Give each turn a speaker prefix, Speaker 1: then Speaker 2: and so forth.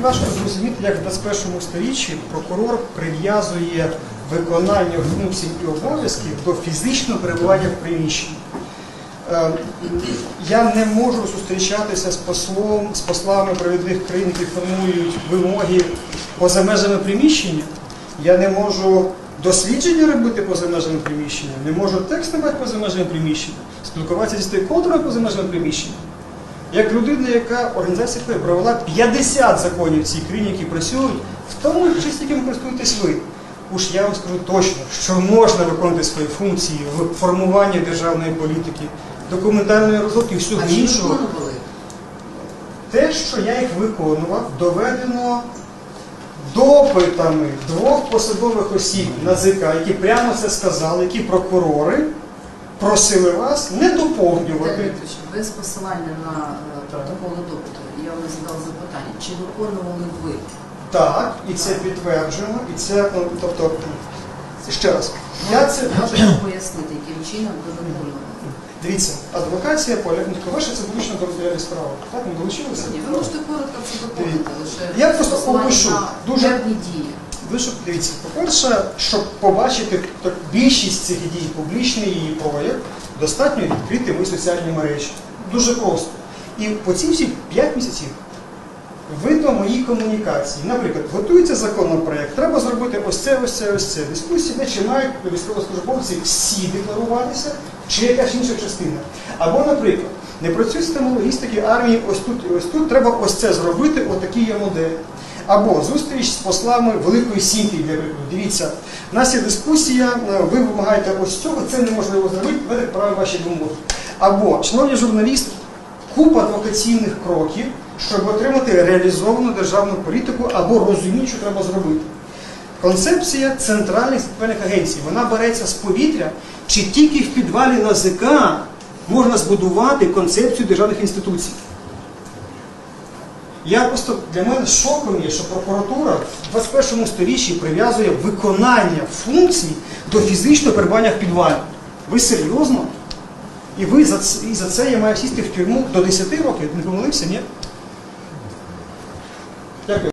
Speaker 1: важко зрозуміти, як в 21 сторіччі прокурор прив'язує виконання функцій і обов'язків до фізичного перебування в приміщенні. Е, Я не можу зустрічатися з послом, з послами провідних країн, які формують вимоги поза межами приміщення. Я не можу дослідження робити поза межами приміщення, не можу текст давати поза межами приміщення, спілкуватися зі стейкхолдерами поза межами приміщення. Як людина, яка організація ФЕ провела 50 законів в цій країні, які працюють, в тому числі яким користуєтесь ви. Уж я вам скажу точно, що можна виконувати свої функції в формуванні державної політики, документальної розробки і всього
Speaker 2: А
Speaker 1: іншого. Те, що я їх виконував, доведено допитами двох посадових осіб НАЗК, які прямо це сказали, які прокурори просили вас не доповнювати.
Speaker 2: Без посилання на е, протоколи допиту, я вам задав запитання, чи виконували ви?
Speaker 1: Так, і це підтверджено, і це, ну, тобто, ще раз, я це
Speaker 2: Можете пояснити, яким чином ви виконували?
Speaker 1: дивіться, адвокація поля, ще це публічно до розглядали справу. Так, ми долучилися?
Speaker 2: Ні, ви можете коротко це доповнити, лише
Speaker 1: Я просто
Speaker 2: посилання
Speaker 1: опишу.
Speaker 2: на
Speaker 1: Дуже-
Speaker 2: певні дії.
Speaker 1: Щоб дивіться, по-перше, щоб побачити більшість цих дій, публічний її прояв, достатньо відкрити ви соціальні мережі. Дуже просто. І по ці всі 5 місяців видно мої комунікації. Наприклад, готується законопроект, треба зробити ось це, ось це, ось це. Дискусії, мають військовослужбовці всі декларуватися, чи якась інша частина. Або, наприклад, не працює система логістики армії, ось тут і ось тут, треба ось це зробити, отакі є моделі. Або зустріч з послами Великої Сімки, для прикладу. Дивіться, у нас є дискусія, е, ви вимагаєте ось цього, це неможливо зробити, ви так ваші вимоги. Або, шановні журналісти, купа адвокаційних кроків, щоб отримати реалізовану державну політику або розуміти, що треба зробити. Концепція центральних спеціальних агенцій, вона береться з повітря, чи тільки в підвалі НАЗК можна збудувати концепцію державних інституцій. Я просто для мене шоком є, що прокуратура в 21 сторіччі прив'язує виконання функцій до фізичного перебування в підвалі. Ви серйозно? І ви за це, і за це я маю сісти в тюрму до 10 років? Не помилився, ні? Дякую.